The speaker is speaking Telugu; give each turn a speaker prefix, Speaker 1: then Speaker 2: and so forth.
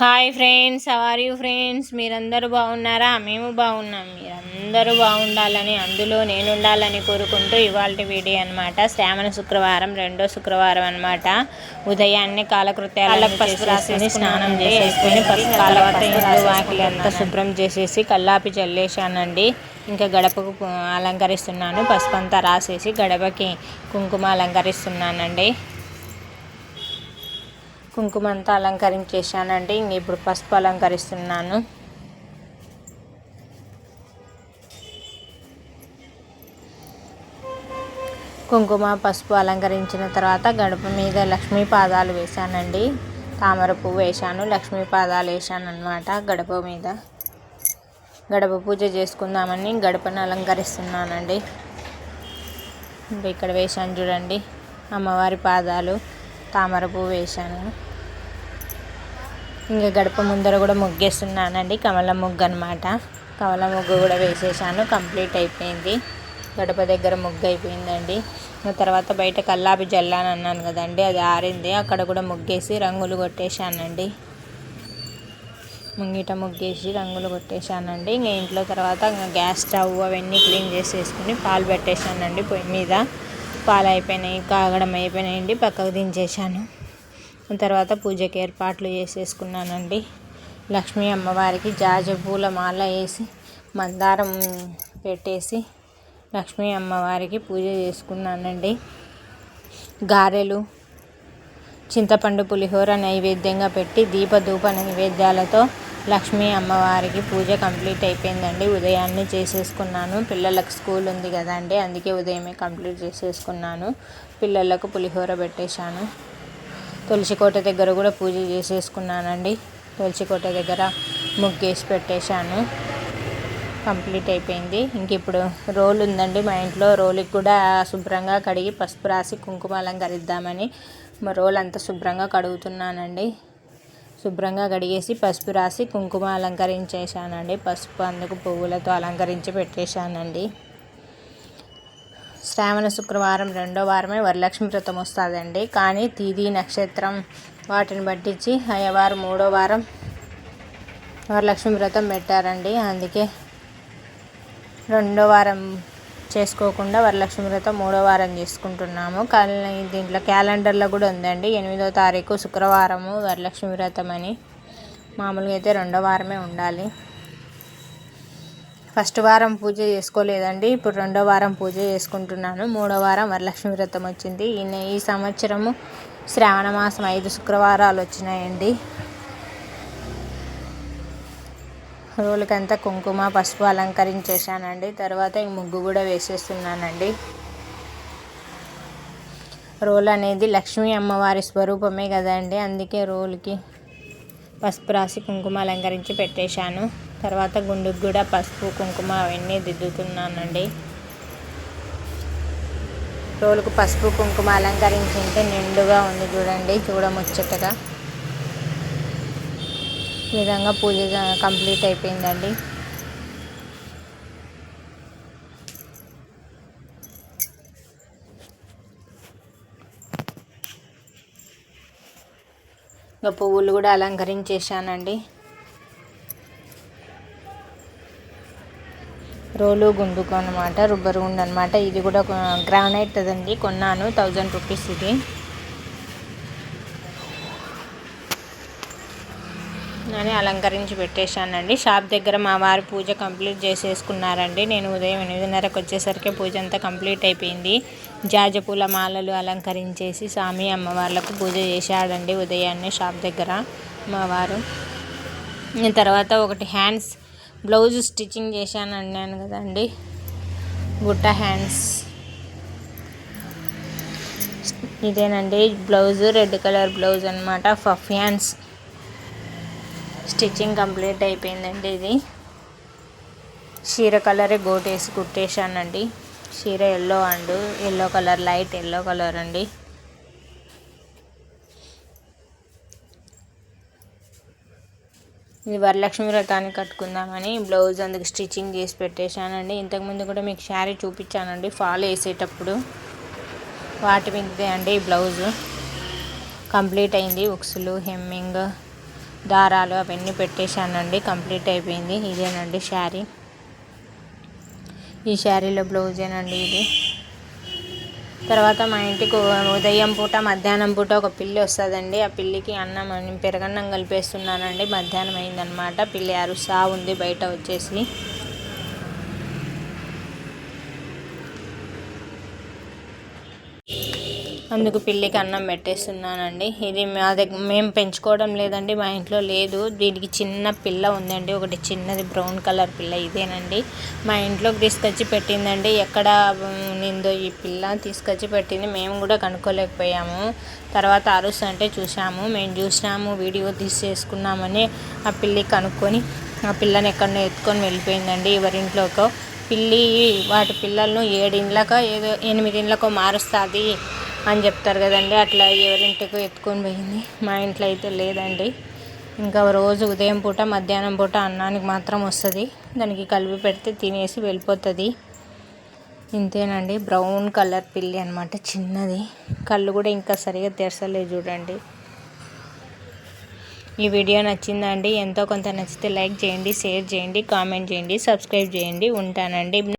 Speaker 1: Hi friends are you friends మీరందరూ బాగున్నారా? మేము బాగున్నాం. మీరందరూ బాగుండాలని అందులో నేను ఉండాలని కోరుకుంటూ ఇవాళ వీడియో అనమాట శ్రావణ శుక్రవారం రెండో శుక్రవారం అనమాట ఉదయాన్నే కాలకృత్యాలకు పసుపు రాసేసి స్నానం చేసేసుకొని పసుపు తర్వాత ఇంట్లో వాకిలి అంతా శుభ్రం చేసేసి కల్లాపి చల్లేసానండి ఇంకా గడపకు అలంకరిస్తున్నాను. పసుపు అంతా రాసేసి గడపకి కుంకుమ అలంకరిస్తున్నానండి. కుంకుమంతా అలంకరించేసానండి ఇంక ఇప్పుడు పసుపు అలంకరిస్తున్నాను. కుంకుమ పసుపు అలంకరించిన తర్వాత గడప మీద లక్ష్మీ పాదాలు వేశానండి. తామర పువ్వు వేశాను. లక్ష్మీ పాదాలు వేశాను అనమాట గడప మీద. గడప పూజ చేసుకుందామని గడపను అలంకరిస్తున్నానండి. ఇక్కడ వేశాను చూడండి. అమ్మవారి పాదాలు తామర పువ్వు వేశాను. ఇంకా గడప ముందర కూడా ముగ్గేస్తున్నానండి కమల ముగ్గు అనమాట కమల ముగ్గు కూడా వేసేసాను కంప్లీట్ అయిపోయింది. గడప దగ్గర ముగ్గు అయిపోయిందండి. తర్వాత బయట కల్లాపి జల్లాను అన్నాను కదండి అది ఆరింది. అక్కడ కూడా ముగ్గేసి రంగులు కొట్టేశానండి. ముంగిట ముగ్గేసి రంగులు కొట్టేశానండి. ఇంకా ఇంట్లో తర్వాత ఇంకా గ్యాస్ స్టవ్ అవన్నీ క్లీన్ చేసేసుకుని పాలు పెట్టేశానండి పొయ్యి మీద. పాలు అయిపోయినాయి కాగడం అయిపోయినాయండి పక్కకు దించేశాను. తర్వాత పూజకి ఏర్పాట్లు చేసేసుకున్నానండి. లక్ష్మీ అమ్మవారికి జాజ పూల మాల వేసి మందారం పెట్టేసి లక్ష్మీ అమ్మవారికి పూజ చేసుకున్నానండి. గారెలు చింతపండు పులిహోర నైవేద్యంగా పెట్టి దీపధూప నైవేద్యాలతో లక్ష్మీ అమ్మవారికి పూజ కంప్లీట్ అయిపోయిందండి. ఉదయాన్నే చేసేసుకున్నాను. పిల్లలకు స్కూల్ ఉంది కదండి అందుకే ఉదయమే కంప్లీట్ చేసేసుకున్నాను. పిల్లలకు పులిహోర పెట్టేశాను. తులసికోట దగ్గర కూడా పూజ చేసేసుకున్నానండి. తులసికోట దగ్గర ముగ్గేసి పెట్టేశాను. కంప్లీట్ అయిపోయింది. ఇంక ఇప్పుడు రోల్ ఉందండి మా ఇంట్లో. రోలుకి కూడా శుభ్రంగా కడిగి పసుపు రాసి కుంకుమ అలంకరిద్దామని మా రోల్ అంతా శుభ్రంగా కడుగుతున్నానండి. శుభ్రంగా కడిగేసి పసుపు రాసి కుంకుమ అలంకరించేశానండి. పసుపు అందుకు పువ్వులతో అలంకరించి పెట్టేశానండి. శ్రావణ శుక్రవారం రెండో వారమే వరలక్ష్మి వ్రతం వస్తుందండి. కానీ తీది నక్షత్రం వాటిని పట్టించి అయ్యవారు మూడో వారం వరలక్ష్మి వ్రతం పెట్టారండి. అందుకే రెండో వారం చేసుకోకుండా వరలక్ష్మి వ్రతం మూడో వారం చేసుకుంటున్నాము. కానీ దీంట్లో క్యాలెండర్లో కూడా ఉందండి. ఎనిమిదో తారీఖు శుక్రవారము వరలక్ష్మి వ్రతం అని. మామూలుగా అయితే రెండో వారమే ఉండాలి. ఫస్ట్ వారం పూజ చేసుకోలేదండి. ఇప్పుడు రెండో వారం పూజ చేసుకుంటున్నాను. మూడో వారం వరలక్ష్మి వ్రతం వచ్చింది. ఈ ఈ సంవత్సరము శ్రావణ మాసం ఐదు శుక్రవారాలు వచ్చినాయండి. రోలుకంతా కుంకుమ పసుపు అలంకరించేసానండి తర్వాత ఇంక ముగ్గు కూడా వేసేస్తున్నానండి. రోల్ అనేది లక్ష్మీ అమ్మవారి స్వరూపమే కదండి. అందుకే రోలుకి పసుపు రాసి కుంకుమ అలంకరించి పెట్టేశాను. తర్వాత గుండుకు కూడా పసుపు కుంకుమ అవన్నీ దిద్దుతున్నానండి. రోలుకు పసుపు కుంకుమ అలంకరించుంటే నిండుగా ఉంది చూడండి చూడముచ్చటగా. ఈ విధంగా పూజ కంప్లీట్ అయిపోయిందండి. ఇంకా పువ్వులు కూడా అలంకరించేసానండి రోలు గుండుకు అనమాట రుబ్బరు గుండు అనమాట ఇది కూడా గ్రానైట్ అదండి. కొన్నాను థౌజండ్ రూపీస్ ఇది. అని అలంకరించి పెట్టేశానండి. షాప్ దగ్గర మా వారు పూజ కంప్లీట్ చేసేసుకున్నారండి. నేను ఉదయం ఎనిమిదిన్నరకు వచ్చేసరికి పూజ అంతా కంప్లీట్ అయిపోయింది. జాజపూల మాలలు అలంకరించేసి స్వామి అమ్మవార్లకు పూజ చేశాడండి ఉదయాన్నే షాప్ దగ్గర మా వారు. తర్వాత ఒకటి హ్యాండ్స్ బ్లౌజ్ స్టిచ్చింగ్ చేశాను అన్నాను కదండి. బుట్ట హ్యాండ్స్. ఇదేనండి బ్లౌజ్ రెడ్ కలర్ బ్లౌజ్ అనమాట ఫఫ్ హ్యాండ్స్. స్టిచ్చింగ్ కంప్లీట్ అయిపోయిందండి ఇది. చీర కలరే గోటేసి కుట్టేశానండి. చీర yellow and yellow colour light yellow colour అండి. ఇది వరలక్ష్మి వ్రతానికి కట్టుకుందామని బ్లౌజ్ అందుకు స్టిచ్చింగ్ చేసి పెట్టేశానండి. ఇంతకుముందు కూడా మీకు శారీ చూపించానండి. ఫాల్ వేసేటప్పుడు వాటి మీదే అండి ఈ బ్లౌజ్. కంప్లీట్ అయింది. ఉక్సులు హెమ్మింగ్ దారాలు అవన్నీ పెట్టేశానండి. కంప్లీట్ అయిపోయింది. ఇదేనండి శారీ. ఈ శారీలో బ్లౌజేనండి ఇది. తర్వాత మా ఇంటికి ఉదయం పూట మధ్యాహ్నం పూట ఒక పిల్లి వస్తుందండి. ఆ పిల్లికి అన్నం అని పెరగన్నం కలిపేస్తున్నానండి. మధ్యాహ్నం అయిందనమాట. పిల్లి అరుసా ఉంది బయట వచ్చేసి. అందుకు పిల్లికి అన్నం పెట్టేస్తున్నానండి. ఇది మా దగ్గర మేము పెంచుకోవడం లేదండి మా ఇంట్లో లేదు. దీనికి చిన్న పిల్ల ఉందండి ఒకటి చిన్నది బ్రౌన్ కలర్ పిల్ల ఇదేనండి. మా ఇంట్లోకి తీసుకొచ్చి పెట్టిందండి. ఎక్కడ నిందో ఈ పిల్ల తీసుకొచ్చి పెట్టింది. మేము కూడా కనుక్కోలేకపోయాము. తర్వాత అరుస్ అంటే చూసాము మేము చూసినాము వీడియో తీసేసుకున్నామని ఆ పిల్లి కనుక్కొని ఆ పిల్లని ఎక్కడో ఎత్తుకొని వెళ్ళిపోయిందండి ఎవరింట్లోకో. పిల్లి వాటి పిల్లలను ఏడిండ్లకో ఏదో ఎనిమిదిండ్లకో మారుస్తుంది. అని చెప్తారు కదండి. అట్లా ఎవరింటికి ఎత్తుకొని పోయింది. మా ఇంట్లో అయితే లేదండి. ఇంకా రోజు ఉదయం పూట మధ్యాహ్నం పూట అన్నానికి మాత్రం వస్తుంది. దానికి కలిపి పెడితే తినేసి వెళ్ళిపోతుంది. ఇంతేనండి. బ్రౌన్ కలర్ పిల్లి అనమాట చిన్నది. కళ్ళు కూడా ఇంకా సరిగా తెరసలేదు చూడండి. ఈ వీడియో నచ్చిందండి. ఎంతో కొంత నచ్చితే లైక్ చేయండి షేర్ చేయండి కామెంట్ చేయండి సబ్స్క్రైబ్ చేయండి. ఉంటానండి.